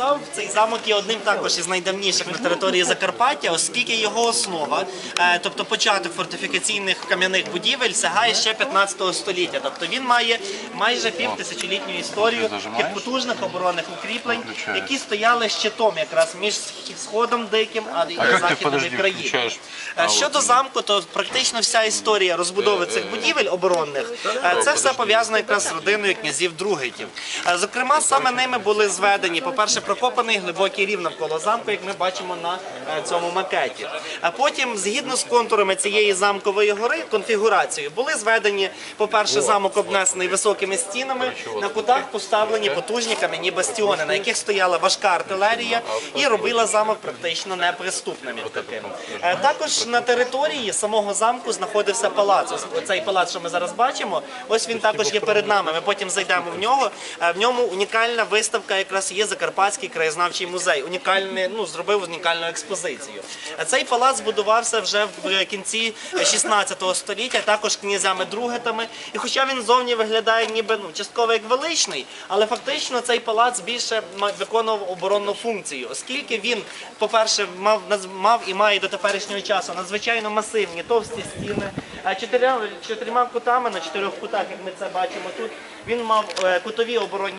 казав, цей замок є одним також із найдавніших на території Закарпаття, оскільки його основа, е, тобто початок фортифікаційних кам'яних будівель, сягає ще 15 століття. Тобто він має майже півтисячолітню історію потужних оборонних укріплень, які стояли щитом якраз між сходом диким а західними подожди, країн. включаєш? Е, Щодо замку, то практично вся історія розбудови цих будівель оборонних, е, це все пов'язано якраз з родиною князів Другитів. Е, Зокрема, саме ними були зведені, по-перше, прокопаний глибокий рів навколо замку, як ми бачимо на е, цьому макеті. А потім, згідно з контурами цієї замкової гори, конфігурацією, були зведені, по-перше, замок обнесений високими стінами, на кутах поставлені потужні кам'яні бастіони, на яких стояла важка артилерія і робила замок практично неприступним. таким. Е, Також на території самого замку знаходився палац. Ось Цей палац, що ми зараз бачимо, ось він також є перед нами. Ми потім зайдемо в нього. Е, В ньому унікальна виставка, якраз є Закарпатський краєзнавчий музей. Унікальний, ну зробив унікальну експозицію. Е, Цей палац будувався вже в кінці 16 століття, також князями другетами. І хоча він зовні виглядає ніби ну частково як величний, але фактично цей палац більше виконував оборонну функцію, оскільки він, по-перше, мав мав і має до теперішнього часу надзвичайно масивні товсті стіни. Чотирма кутами на чотирьох кутах, як ми це бачимо тут, він мав е, кутові оборонні.